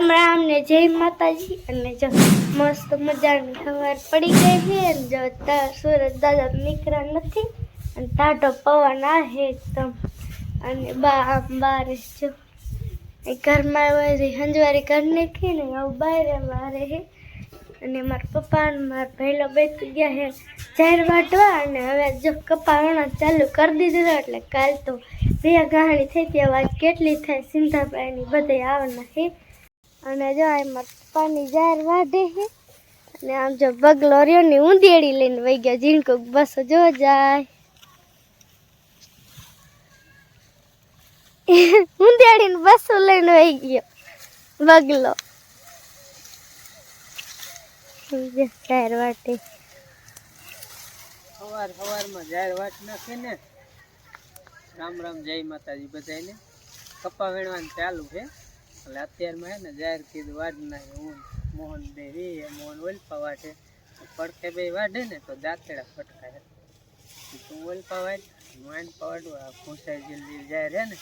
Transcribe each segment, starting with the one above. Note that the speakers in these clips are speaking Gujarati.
રામ રામ ને જય માતાજી. અને જો મસ્ત મજાની સવાર પડી ગઈ છે અને જો સુરત દાદા નીકળ્યા નથી અને તાટો પવન આવે એકદમ. અને બા આમ બારે જો ઘરમાં વારી હંજવારી ઘર નીકળી ને આવું બારે મારે હે. અને મારા પપ્પા અને મારા પહેલો બેસી ગયા છે જાહેર વાટવા અને હવે જો કપા ચાલુ કરી દીધું એટલે કાલ તો બે ગાહણી થઈ ત્યાં વાત કેટલી થાય સિંધાભાઈની બધે આવના છે અને જો આ પપ્પાની જાર વાઢે છે, અને આમ જો બગલો રહ્યો ને ઊંધેડી લઈને વહી ગયા જીણકો બસો જો જાય. ઊંધેડીને બસો લઈને વહી ગયો, બગલો. જો જાર વાટે સવાર સવારમાં જાહેર વાત નાખે ને, રામ રામ જય માતાજી બધાને કપા વેણવાનું ચાલુ છે. એટલે અત્યારમાં હે ને જાહેર કીધું, વાઢ નાખે, હું મોહન દેવી મોહન ઓલપા વાટે પડખે બે વાઢે ને તો દાંતેડા ફટકાય તું ઓલપા વાટ મોહન પાડું આ ભૂસાઈ જલ્દી જાહેર હે ને,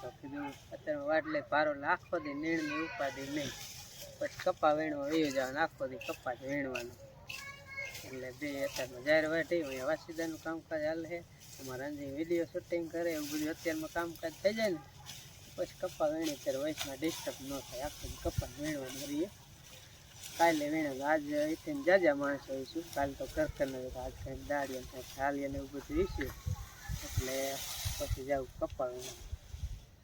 તો કીધું, અત્યારે વાટલે પારો આખો દી નીણની ઉપાધિ નહીં. પછી કપા વીણવા વયો જવાનું આખો દી કપા જ વીણવાનું. એટલે બે અત્યારમાં જાહેર વાટી હોય વાસીદાનું કામકાજ હાલે છે અમારા અંજી વીડિયો શૂટિંગ કરે, એવું બધું અત્યારમાં કામકાજ થઈ જાય ને પછી કપ્પા વીણી ત્યારે વયસમાં ડિસ્ટર્બ ન થાય. આખું કપ્પા કપા વીણવાનું રહીએ. કાલે વીણે આજ ઇતિન જાજા માણસો હોઈશું કાલ તો કરકર નથી આજ કંઈક ને કંઈક ચાલીએ ને એવું બધું ઈશું એટલે પછી જાઉં કપા વીણવા.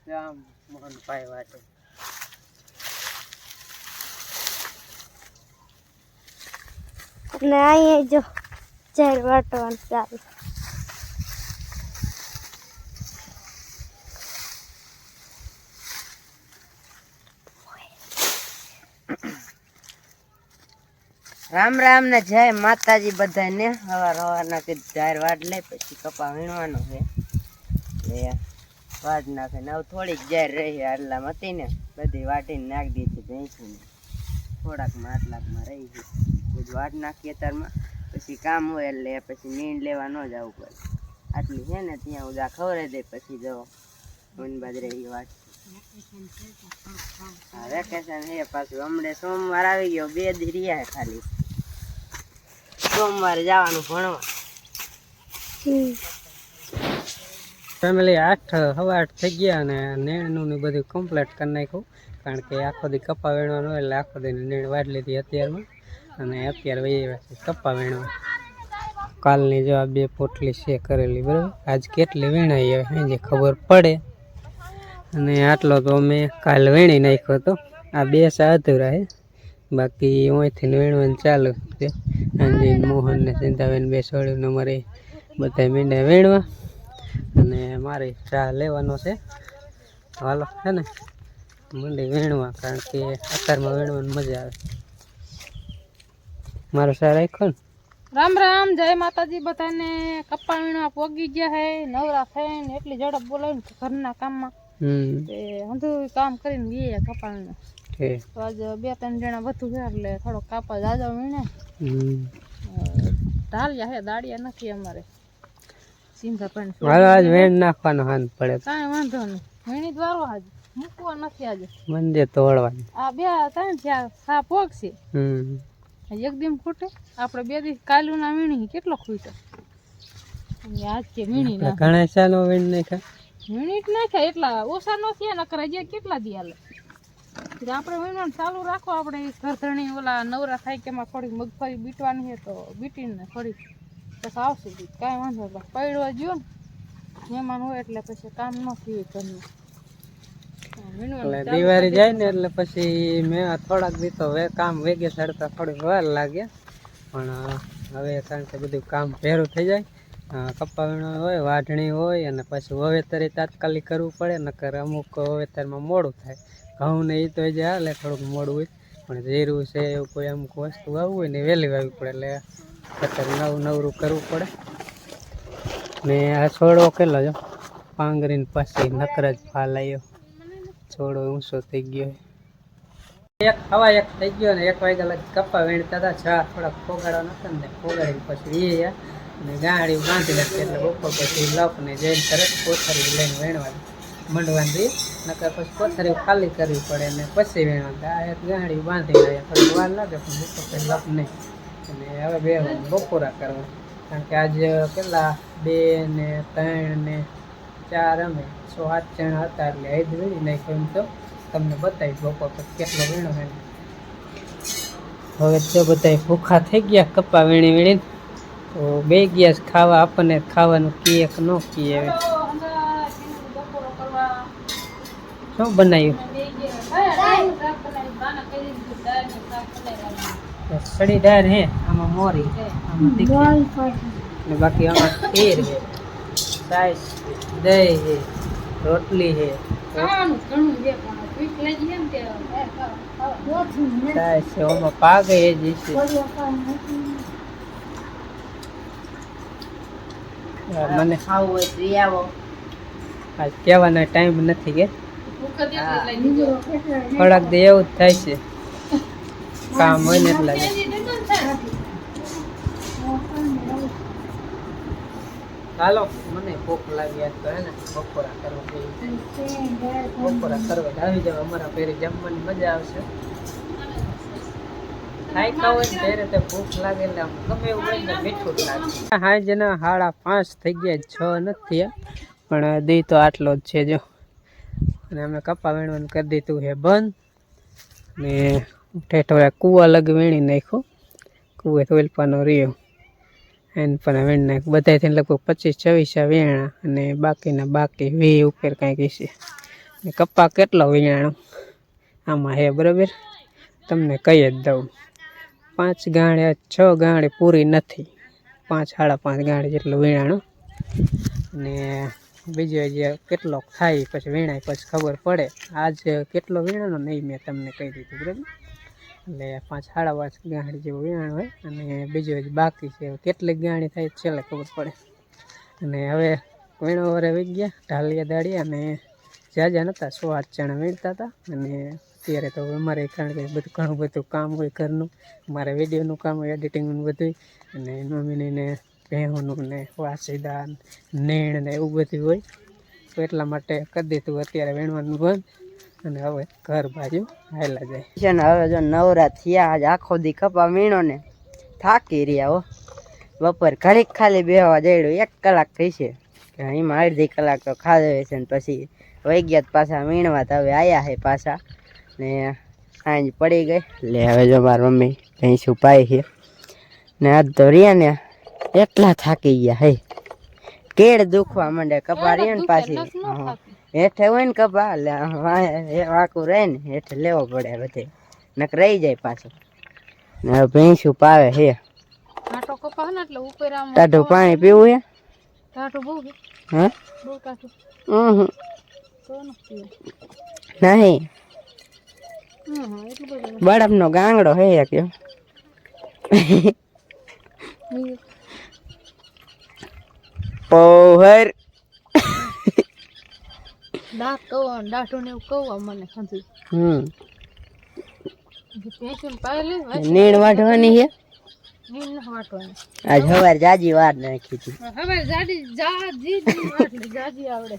જામ મોહનભાઈ વાટે. અને અહીંયા જો ચાર વાટવાનું ચાલુ. રામ રામ ને જય માતાજી બધાને હવાર હવારના કીધું જાહેર વાડ લે, પછી કપા વીણવાનો છે. એટલે વાડ નાખે ને હવે થોડીક જાહેર રહી આટલામાં હતી ને. બધી વાટીને નાખી દીધી ભેંસીને થોડાકમાં આટલાકમાં રહી છે. બધું વાડ નાખીએ તારમાં પછી કામ હોય એટલે પછી નીંદ લેવા ન જવું પડે. આટલી છે ને ત્યાં ઉદા ખવડાવી દે, પછી જો મન બાજરે એ હા વેકેશન છે, પાછું હમણાં સોમવાર આવી ગયો, બે દી રહ્યા ખાલી. સોમવારે જવાનું ભણવા. ફેમિલી આઠ સવા આઠ થઈ ગયા અને નેણનું ને બધું કમ્પ્લીટ કરી નાખ્યું. કારણ કે આખો દી કપા વેણવાનું હોય એટલે આખો દી નેણ વાટ લીધી અત્યારમાં. અને અત્યારે વહી આવ્યા છે કપા વેણવા. કાલની જો આ બે પોટલી છે કરેલી બરાબર? આજ કેટલી વીણાઈ આવે સાંજે ખબર પડે. અને આટલો તો મેં કાલ વીણી નાખ્યો હતો. આ બે સાધુ અધૂરા છે. બાકી અહીંથી વીણવાનું ચાલુ છે. અંજી મોહન ને સિંધાબેન બે ને અમારે બધા મીંડા વેણવા. અને મારે ચા લેવાનો છે. હાલો છે ને? મંડી વીણવા કારણ કે અત્યારમાં વેણવાની મજા આવે. મારો ચા રાખ્યો ને? રામ રામ જય માતાજી બધાને. કપ્પા વીણવા પોગી ગયા હે નવરા થઈને એટલી ઝડપ બોલાવીને ઘરના કામમાં. હમ. તે કામ કરીને ગયે ઠીક તો આજે બે ત્રણ જણા વધુ છે એટલે થોડો કાપા જાજો વીણે ઢાલિયા હે દાડિયા નથી અમારે. સિંધા પણ હાલો આજ વેણ નાખવાનો હાથ પડે. કાંઈ વાંધો નહીં. વીણી દ્વારો આજ. મૂકવા નથી આજે. મંદિર તોડવાની આ બે ત્રણ થયા સા પોગ છે. હમ. એક દિમ ખૂટે. આપણે બે દિવસ કાલુ ના વીણી કેટલો ખૂટે? અને આજ કે વીણી ના ઘણા ચાલો વેણ નાખ્યા. જ નાખ્યા એટલા ઓછા નથી એના નકર જે કેટલા દિયા એટલે આપણે વીણવાનું ચાલુ રાખો આપણે ઘરધણી ઓલા નવરા થાય કે એમાં થોડીક મગફળી બીટવાની છે તો બીટીને થોડીક પછી આવશે બીટ કાંઈ વાંધો નહીં. પડવા જ્યો ને. મહેમાન હોય એટલે પછી કામ ન થયું ઘરનું. દિવાળી જાય ને એટલે પછી મેં થોડાક દી તો કામ વેગે ચડતા થોડીક વાર લાગે. પણ હવે કારણ કે બધું કામ ભેરું થઈ જાય. અ, કપા હોય વાઢણી હોય અને પછી વાવેતર તાત્કાલિક કરવું પડે નકર અમુક વાવેતરમાં મોડું થાય. ઘઉં ને એ તો હજી હાલે, થોડુંક મોડું હોય. પણ જીરું છે એવું કોઈ અમુક વસ્તુ આવવું હોય ને વહેલી વાવવી પડે, એટલે ખતર નવું નવરું કરવું પડે. ને આ છોડો કેટલો જો પાંગરીને પછી નકર જ ફાલ આવ્યો છોડો ઊંચો થઈ ગયો એક હવા એક થઈ ગયો ને એક વાગ્યા લગ કપા વીણતા હતા, છા થોડાક ફોગાડવા નતા ને ફોગાડીને પછી એ ને ગાડી બાંધી નાખી, એટલે બપોર પછી લપ ને જઈને તરત કોથરી લઈને વીણવાની. મંડવાની નકર પછી કોથળી ખાલી કરવી પડે ને પછી વેણવા આ ગાડી બાંધી લાવીએ થોડી વાર લાગે, પણ બપોર પછી લપ નહીં. અને હવે બે બપોરા કરવા. કારણ કે આજે કેટલા? બે ને ત્રણ ને ચાર અમે. સો આઠ જણા હતા એટલે હેદ વીણી નાખ્યો એમ તો. તમને બતાવીશ બપોર પછી કેટલો વીણો હે હવે તો બધા ભૂખા થઈ ગયા, કપા વીણી વીણી તો બે ગયા ખાવા, આપણને ખાવાનું કીએ કે ન કીએ શું બનાવ્યું? સડી દાળ હે? આમાં મોરી આમાં ને બાકી આમાં ખીર હે સાઈસ દહીં હે રોટલી હે. સાઈસ છે પાક હે જે મને ખાવું હોય તો આવો. આજ કહેવાનો ટાઈમ નથી કે. થોડાક દે એવું જ થાય છે. કામ હોય ને એટલા. હાલો મને ભૂખ લાગી આજ તો હે ને. બપોરા કરવા જઈએ બપોરા કરવા આવી જાવ અમારા ફેરી જમવાની મજા આવશે. હાય હોય ત્યારે તો ભૂખ લાગે એટલે આમ ગમે એવું હોય ને મીઠું જ લાગે. હાડા પાંચ થઈ ગયા છ નથી પણ દી તો આટલો જ છે, જો. અને અમે કપા વીણવાનું કરી દીધું છે, બંધ. ને ઠેઠ કૂવા અલગ વીણી નાખ્યું. કૂવે તો ઓલપાનો રહ્યો. એને પણ વીણ નાખ બધા થઈને લગભગ પચીસ છવ્વીસ વીણા અને બાકીના બાકી વી ઉપર કાંઈક છે. ને કપા કેટલો વીણાણો આમાં હે બરાબર? તમને કહી જ દઉં. પાંચ ગાણે છ ગાણે પૂરી નથી. પાંચ સાડા પાંચ ગાણે જેટલું વીણાણું અને બીજો જે કેટલોક થાય પછી વીણાય, પછી ખબર પડે. આજ કેટલો વીણાનો નહીં મેં તમને કહી દીધું, બરાબર? એટલે પાંચ સાડા પાંચ ગાંઠ જેવું વેણ હોય અને બીજું જે બાકી છે. કેટલીક ગાણી થાય છેલ્લે ખબર પડે. અને હવે વીણો વરે વી ગયા, ઢાલિયા દાડી અને જાજા નહોતા સો આઠ જણા વીણતા હતા. અને અત્યારે તો અમારે કારણ કે બધું ઘણું બધું કામ હોય ઘરનું. મારે વિડીયોનું કામ હોય, એડિટિંગનું બધું અને મમ્મીને ભેહુંનું ને વાસીદા નેણ ને એવું બધું હોય. તો એટલા માટે કરી દીધું અત્યારે વીણવાનું બંધ. અને હવે ઘર બાજુ હાલા જાય. છે ને હવે જો નવરા થયા, આજ આખો દી કપા વીણો ને. થાકી રહ્યા હો. બપોર ઘડીક ખાલી બેહવા જઈડું, એક કલાક થઈ છે એમાં અડધી કલાક તો ખાધે છે ને પછી વહી ગયા પાછા વીણવા તો હવે આવ્યા છે પાછા. ને સાંજ પડી ગઈ. એટલે હવે જો મારી મમ્મી ભેંસું પાય છે. ને આજ તો રહ્યા ને એટલા થાકી ગયા હે. કેળ દુખવા માંડે કપા રહ્યા ને પાછી હેઠે હોય ને કપા એટલે વાંકું રહે ને હેઠે લેવો પડે બધે. નક રહી જાય પાછું. ને ભેંસું પાવે હે. ને ટાઢું પાણી પીવું હે. નહીં. બધું બળફનો ગાંગડો હે કયો. પૌહર. દાંત કહું દાંઠું ને કહું મને હમ. નીણ વાઢવાની છે નીંદ ન આજ સવાર જાજી વાર નાખી હતી. હવે જાડી જાજી જ જાજી આવડે.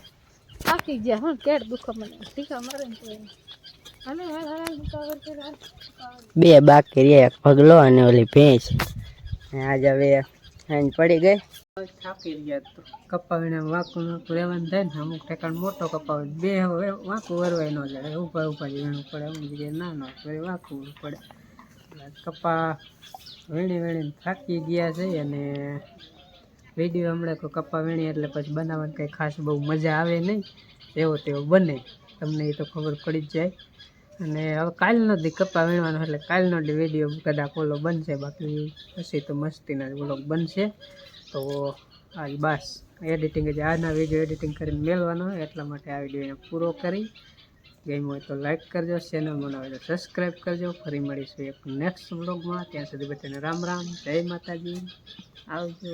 થાકી ગયા હું કેડ દુખો મને. ટીકા મારે ને. બે બાકી રહ્યા એક પગલો અને ઓલી ભેંસ. આજ હવે સાંજ પડી ગઈ. થાકી ગયા તો. કપા વીણે વાંકું વાંકું રહેવાનું થાય ને, અમુક ઠેકાણ મોટો કપાવે બે હવે વાંકું વરવાય ન જાય ઉપર ઉપર વીણવું પડે, અમુક જગ્યાએ ના એ વાંકું પડે. કપા વીણી વીણીને થાકી ગયા છે અને વીડિયો હમણાં કોઈ કપા વીણી એટલે પછી બનાવવાની કંઈ ખાસ બહુ મજા આવે નહીં, એવો તેવો બને. તમને એ તો ખબર પડી જ જાય. અને હવે કાલનો દી કપ્પા વીણવાનો એટલે કાલનો વીડિયો કદાચ ઓલો બનશે બાકી પછી તો મસ્તીના વ્લોગ બનશે. તો આજ બસ. એડિટિંગ જ આજના વીડિયો એડિટિંગ કરીને મેળવાનો એટલા માટે આ વીડિયો પૂરો કરી. ગેમ હોય તો લાઈક કરજો ચેનલ હોય તો સબસ્ક્રાઈબ કરજો. ફરી મળીશું એક નેક્સ્ટ વ્લોગમાં ત્યાં સુધી બધાને રામ રામ. જય માતાજી. આવજો.